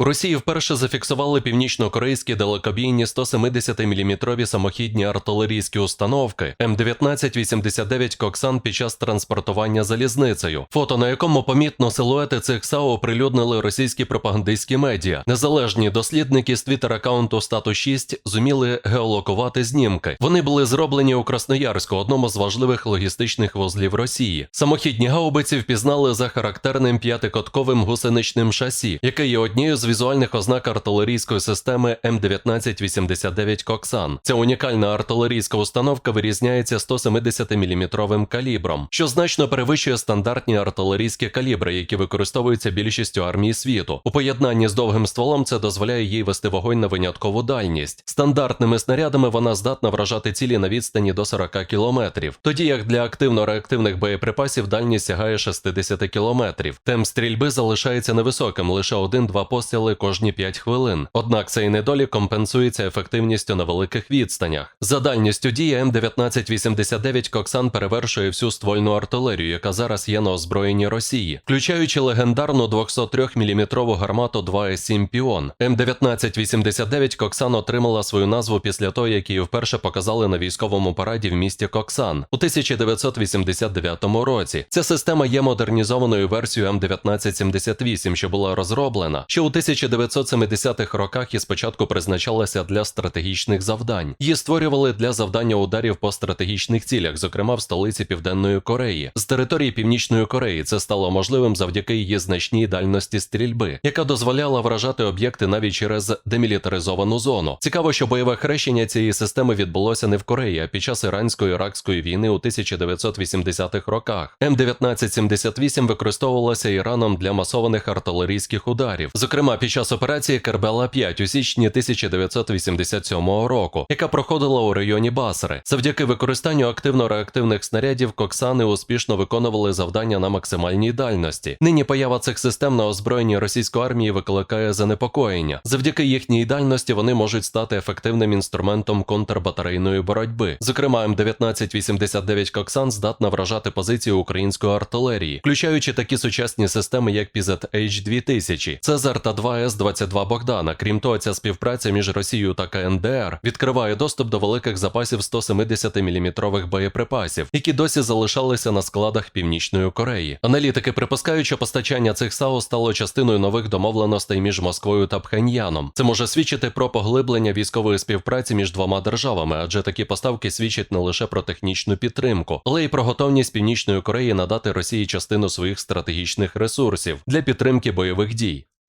У Росії вперше зафіксували північно-корейські далекобійні 170-мм самохідні артилерійські установки М1989 Коксан під час транспортування залізницею. Фото, на якому помітно силуети цих САУ оприлюднили російські пропагандистські медіа. Незалежні дослідники з твіттер-аккаунту Стату 6 зуміли геолокувати знімки. Вони були зроблені у Красноярську, одному з важливих логістичних вузлів Росії. Самохідні гаубиці впізнали за характерним п'ятикотковим гусеничним шасі, яке є однією з візуальних ознак артилерійської системи М1989 Коксан. Ця унікальна артилерійська установка вирізняється 170-мм калібром, що значно перевищує стандартні артилерійські калібри, які використовуються більшістю армій світу. У поєднанні з довгим стволом це дозволяє їй вести вогонь на виняткову дальність. Стандартними снарядами вона здатна вражати цілі на відстані до 40 кілометрів, тоді як для активно-реактивних боєприпасів дальність сягає 60 кілометрів. Темп стрільби залишається невисоким, лише 1-2 постріли кожні 5 хвилин. Однак цей недолік компенсується ефективністю на великих відстанях. За дальністю дії М1989 Коксан перевершує всю ствольну артилерію, яка зараз є на озброєнні Росії, включаючи легендарну 203-мм гармату 2С7 Піон. М1989 Коксан отримала свою назву після того, як її вперше показали на військовому параді в місті Коксан у 1989 році. Ця система є модернізованою версією М1978, що була розроблена ще у 1970-х роках і спочатку призначалася для стратегічних завдань. Її створювали для завдання ударів по стратегічних цілях, зокрема в столиці Південної Кореї. З території Північної Кореї це стало можливим завдяки її значній дальності стрільби, яка дозволяла вражати об'єкти навіть через демілітаризовану зону. Цікаво, що бойове хрещення цієї системи відбулося не в Кореї, а під час ірансько-іракської війни у 1980-х роках. М1978 використовувалася Іраном для масованих артилерійських ударів, зокрема під час операції Кербела 5 у січні 1987 року, яка проходила у районі Басри. Завдяки використанню активно-реактивних снарядів Коксани успішно виконували завдання на максимальній дальності. Нині поява цих систем на озброєнні російської армії викликає занепокоєння. Завдяки їхній дальності вони можуть стати ефективним інструментом контрбатарейної боротьби. Зокрема, М1989 Коксан здатна вражати позиції української артилерії, включаючи такі сучасні системи, як PZH 2000 Цезар та 2С-22 Богдана. Крім того, ця співпраця між Росією та КНДР відкриває доступ до великих запасів 170-мм боєприпасів, які досі залишалися на складах Північної Кореї. Аналітики припускають, що постачання цих САУ стало частиною нових домовленостей між Москвою та Пхеньяном. Це може свідчити про поглиблення військової співпраці між двома державами, адже такі поставки свідчать не лише про технічну підтримку, але й про готовність Північної Кореї надати Росії частину своїх стратегічних ресурсів для підтримки бойових дій.